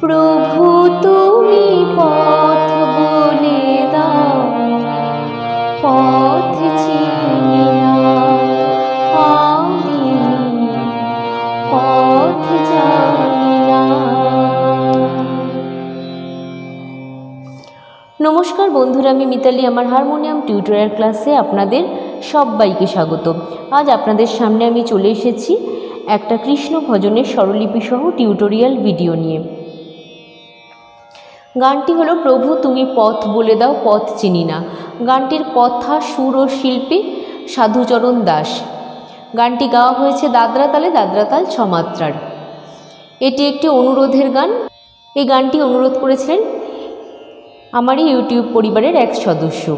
প্রভু, তুমি পথ বলে দাও, পথ পথ নমস্কার বন্ধুরা, আমি মিতালি, আমার হারমোনিয়াম টিউটোরিয়াল ক্লাসে আপনাদের সবাইকে স্বাগত। আজ আপনাদের সামনে আমি চলে এসেছি একটা কৃষ্ণ ভজনের স্বরলিপি সহ টিউটোরিয়াল ভিডিও নিয়ে। গানটি হলো, প্রভু, তুমি পথ বলে দাও, পথ চিনি না। গানটির কথা, সুর ও শিল্পী সাধুচরণ দাস। গানটি গাওয়া হয়েছে দাদরা তালে দাদরা তাল ছমাত্রার। এটি একটি অনুরোধের গান। এই গানটি অনুরোধ করেছিলেন আমারই ইউটিউব পরিবারের এক সদস্য।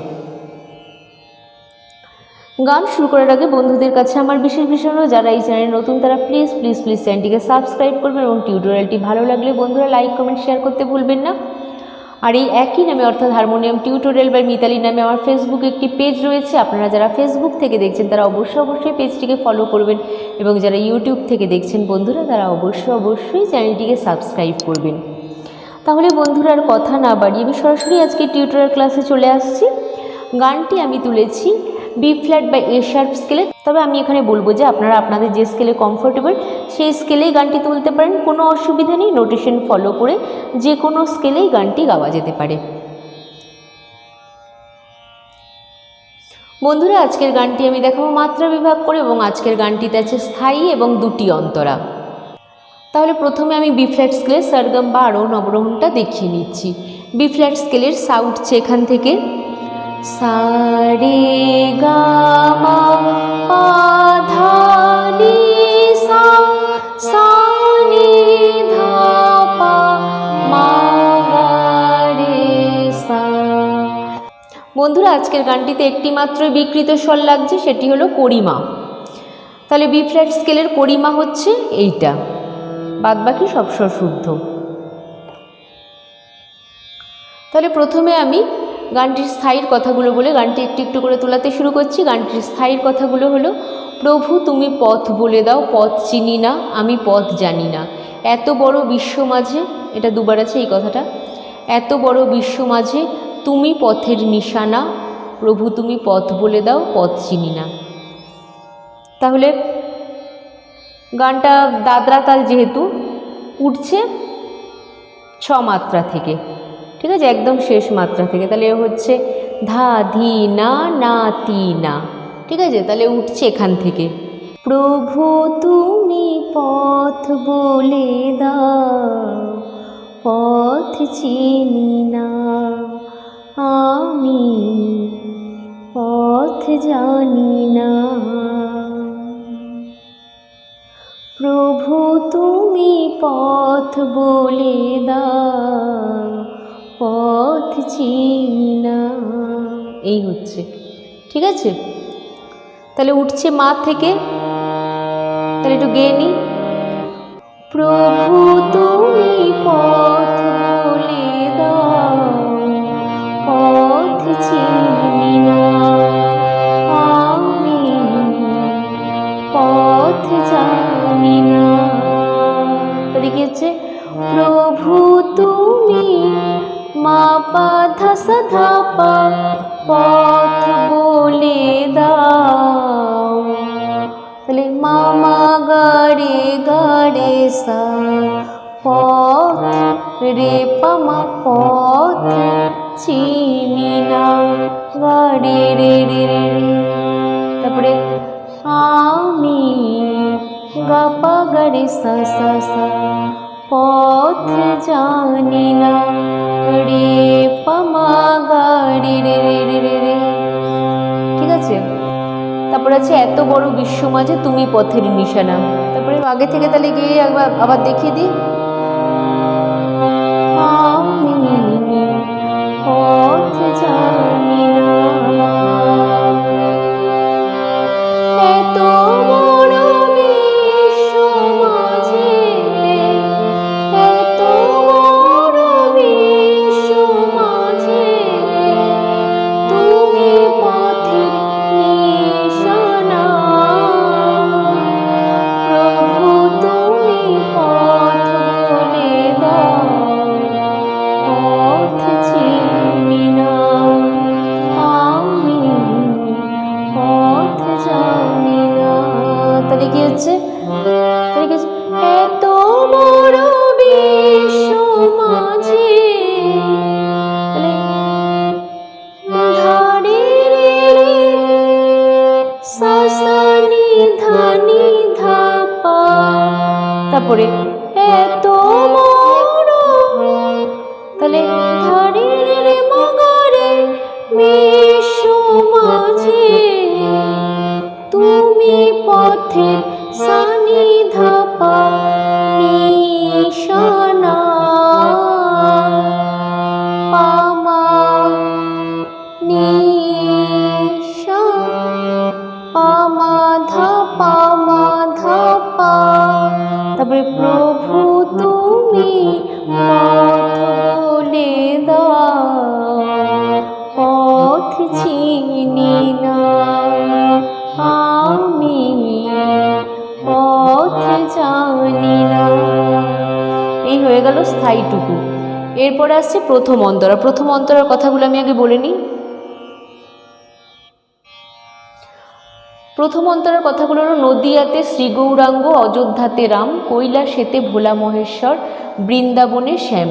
গান শুরু করার আগে বন্ধুদের কাছে আমার বিশেষ বিষয় যারা এই চ্যানেলে নতুন তারা প্লিজ প্লিজ প্লিজ চ্যানেলটিকে সাবস্ক্রাইব করবেন এবং টিউটোরিয়ালটি ভালো লাগলে বন্ধুরা লাইক কমেন্ট শেয়ার করতে ভুলবেন না। আর এই একই নামে অর্থাৎ হারমোনিয়াম টিউটোরিয়াল বা মিতালি নামে আমার ফেসবুকে একটি পেজ রয়েছে। আপনারা যারা ফেসবুক থেকে দেখছেন, তারা অবশ্যই অবশ্যই পেজটিকে ফলো করবেন এবং যারা ইউটিউব থেকে দেখছেন বন্ধুরা, তারা অবশ্যই অবশ্যই চ্যানেলটিকে সাবস্ক্রাইব করবেন। তাহলে বন্ধুরা, আর কথা না বাড়িয়ে আমি সরাসরি আজকে টিউটোরিয়াল ক্লাসে চলে আসছি। গানটি আমি তুলেছি বি ফ্ল্যাট বা এ শার্প স্কেলে তবে আমি এখানে বলব যে আপনারা আপনাদের যে স্কেলে কমফোর্টেবল সেই স্কেলেই গানটি তুলতে পারেন, কোনো অসুবিধা নেই নোটেশন ফলো করে যে কোনো স্কেলেই গানটি গাওয়া যেতে পারে। বন্ধুরা, আজকের গানটি আমি দেখাবো মাত্রা বিভাগ করে এবং আজকের গানটিতে আছে স্থায়ী এবং দুটি অন্তরা। তাহলে প্রথমে আমি বি ফ্ল্যাট স্কেলের সরগম বা আরও নবরোহণটা দেখিয়ে নিচ্ছি। বি ফ্ল্যাট স্কেলের সা উঠছে এখান থেকে। সা রে গা মা পা ধা নি সা সা নি ধা মা রে সা। বন্ধুরা, আজকের গানটিতে একটি মাত্র বিকৃত স্বর লাগছে, সেটি হলো করিমা। তাহলে বি ফ্ল্যাট স্কেলের করিমা হচ্ছে এইটা। বাদ বাকি সব স্বর শুদ্ধ। তাহলে প্রথমে আমি গানটির স্থায়ীর কথাগুলো বলে গানটি একটু একটু করে তোলাতে শুরু করছি। গানটির স্থায়ীর কথাগুলো হলো, প্রভু, তুমি পথ বলে দাও, পথ চিনি না, আমি পথ জানি না। এত বড় বিশ্ব মাঝে, এটা দুবার আছে এই কথাটা, এত বড় বিশ্ব মাঝে তুমি পথের নিশানা, প্রভু, তুমি পথ বলে দাও, পথ চিনি না। তাহলে গানটা দাদরা তাল যেহেতু, উঠছে ছ মাত্রা থেকে। ঠিক আছে? একদম শেষ মাত্রা থেকে। তাহলে হচ্ছে ধা, ধি, না না, তি, না। ঠিক আছে? তাহলে উঠছে এখান থেকে। প্রভু তুমি পথ বলে দাও, পথ চিনি না। আমি পথ জানি না। প্রভু তুমি পথ বলে দাও পথ চিনি এই হচ্ছে। ঠিক আছে? তাহলে উঠছে মা থেকে। তাহলে একটু গেয়ে নি। প্রভু, তুমি পথ বলে পথ চিনি না। আমি পথ জানি না। তাহলে কি হচ্ছে? প্রভু, তুমি মা পা ধস ধাপা পথ বলে দাও। তাহলে মামা গাড়ে গাড়ে সা পথ রে পামা পথ চিনি না, গাড়ে রে রে রে তারপরে আমি গাপা গাড়ে সা সা সা। পথ জানি না। রে পামা, গাড়ি রে রে রে রে রে। ঠিক আছে? তারপরে আছে এত বড় বিশ্ব মাঝে তুমি পথের নিশানা। তারপরে আগে থেকে তাহলে গিয়ে একবার আবার দেখিয়ে দিই। জানি না। এত এত বড় বিশ্ব মাঝে ধারে রে সাসানি ধানি ধাপা। তারপরে এত তাহলে ধারে মগরে মেয়ে স্থায়ীটুকু। এরপরে আসছে প্রথম অন্তরা। প্রথম অন্তরার কথাগুলো আমি আগে বলে নিই। প্রথম অন্তরের কথাগুলো হলো, নদিয়াতে শ্রীগৌরাঙ্গ অযোধ্যাতে রাম, কৈলাসেতে ভোলা মহেশ্বর, বৃন্দাবনে শ্যাম।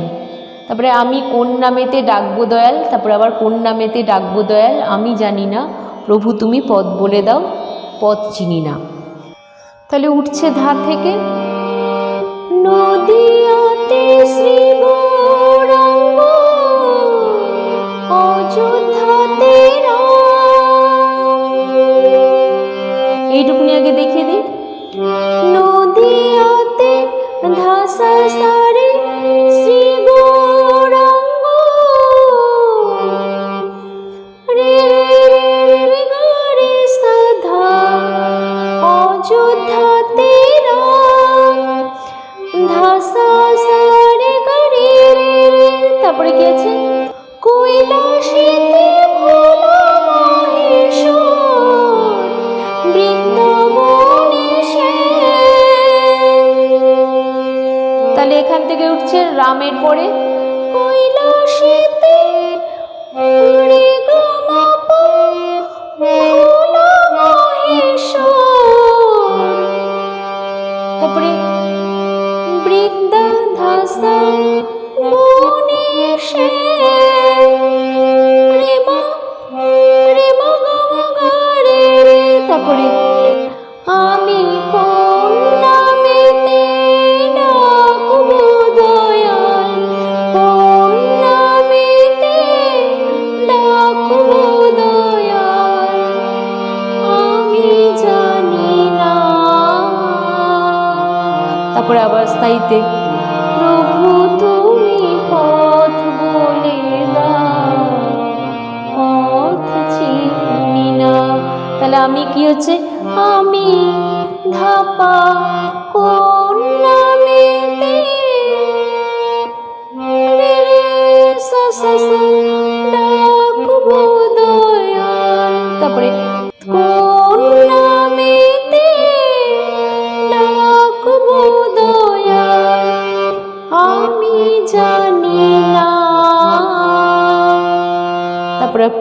তারপরে আমি কোন নামেতে ডাকবো দয়াল, তারপরে আবার কোন নামেতে ডাকবো দয়াল, আমি জানি না। প্রভু তুমি পথ বলে দাও পথ চিনি না। তাহলে উঠছে ধার থেকে। নদিয়াতে থেকে উঠছে রামের পরে কৈলাসেতে তারপরে আবার প্রভু, তুমি পথ বলে পথ চিনি না। তাহলে আমি কি হচ্ছে? আমি ধাপা কোন নামেতে রে রে সা সা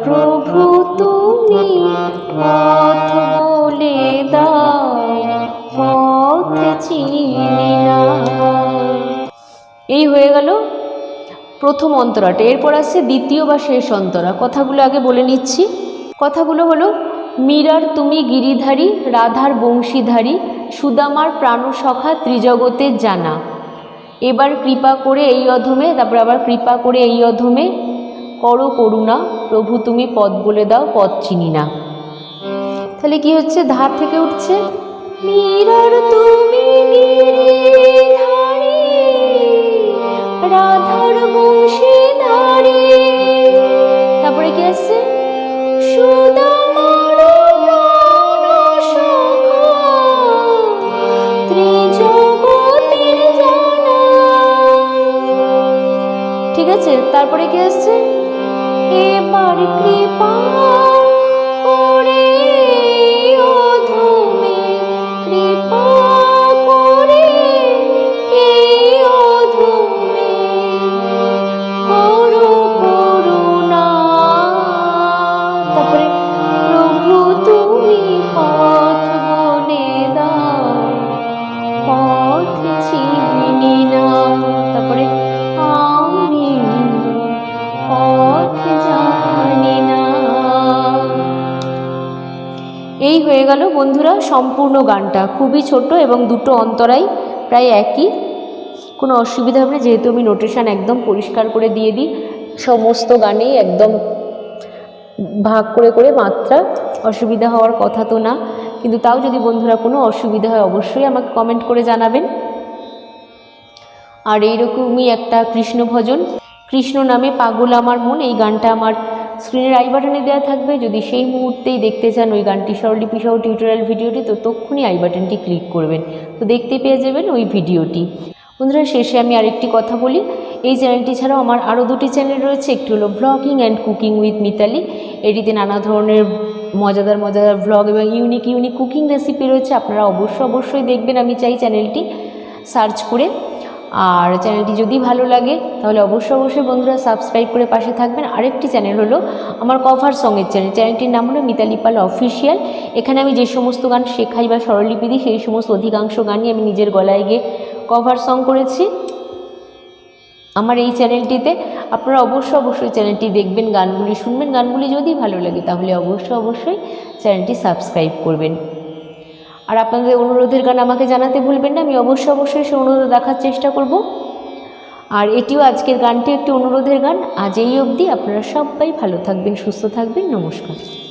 প্রভু, তুমি পথ বলে এই হয়ে গেল প্রথম অন্তরাটা। এরপর আসছে দ্বিতীয় বা শেষ অন্তরা। কথাগুলো আগে বলে নিচ্ছি। কথাগুলো হলো, মীরার তুমি গিরিধারী, রাধার বংশীধারী, সুদামার প্রাণসখা ত্রিজগতের জানা। এবার কৃপা করে এই অধমে, তারপর আবার কৃপা করে এই অধমে করো করুণা, প্রভু তুমি পদ বলে দাও পদ চিনি না। তাহলে কি হচ্ছে? ধার থেকে উঠছে? মীরার তুমি রাধার বংশীধারী তারপরে কি আসছে। ঠিক আছে? তারপরে কি আসছে? এবার কৃপা গেল। বন্ধুরা, সম্পূর্ণ গানটা খুবই ছোট এবং দুটো অন্তরাই প্রায় একই। কোনো অসুবিধা হবে না, যেহেতু আমি নোটেশন একদম পরিষ্কার করে দিয়ে দিই। সমস্ত গানেই একদম ভাগ করে করে মাত্রা। অসুবিধা হওয়ার কথা তো না, কিন্তু তাও যদি বন্ধুরা কোনো অসুবিধা হয়, অবশ্যই আমাকে কমেন্ট করে জানাবেন। আর এইরকমই একটা কৃষ্ণ ভজন কৃষ্ণ নামে পাগল আমার মন, এই গানটা আমার স্ক্রিনের আই বাটনে দেওয়া থাকবে। যদি সেই মুহূর্তেই দেখতে চান ওই গানটি স্বরলিপি সহ টিউটোরিয়াল ভিডিওটি, তো তক্ষুনি আই বাটনটি ক্লিক করবেন। তো দেখতে পেয়ে যাবেন ওই ভিডিওটি। বন্ধুরা, শেষে আমি আরেকটি কথা বলি। এই চ্যানেলটি ছাড়াও আমার আরও দুটি চ্যানেল রয়েছে। একটি হলো blogging and cooking with Mitali এটিতে নানা ধরনের মজাদার মজাদার ব্লগ এবং ইউনিক ইউনিক কুকিং রেসিপি রয়েছে। আপনারা অবশ্যই অবশ্যই দেখবেন আমি চাই চ্যানেলটি সার্চ করে আর চ্যানেলটি যদি ভালো লাগে, তাহলে অবশ্যই অবশ্যই বন্ধুরা সাবস্ক্রাইব করে পাশে থাকবেন। আরেকটি চ্যানেল হলো আমার কভার সঙের চ্যানেল চ্যানেলটির নাম হলো মিতালি পাল অফিসিয়াল এখানে আমি যে সমস্ত গান শেখাই বা স্বরলিপি দিই, সেই সমস্ত অধিকাংশ গানই আমি নিজের গলায় গিয়ে কভার সং করেছি। আমার এই চ্যানেলটিতে আপনারা অবশ্যই অবশ্যই চ্যানেলটি দেখবেন, গানগুলি শুনবেন। গানগুলি যদি ভালো লাগে, তাহলে অবশ্যই অবশ্যই চ্যানেলটি সাবস্ক্রাইব করবেন। আর আপনাদের অনুরোধের গান আমাকে জানাতে ভুলবেন না, আমি অবশ্যই অবশ্যই সে অনুরোধ দেখার চেষ্টা করব। আর এটিও আজকের গানটি একটি অনুরোধের গান। আজ এই অবধি আপনারা সবাই ভালো থাকবেন, সুস্থ থাকবেন, নমস্কার।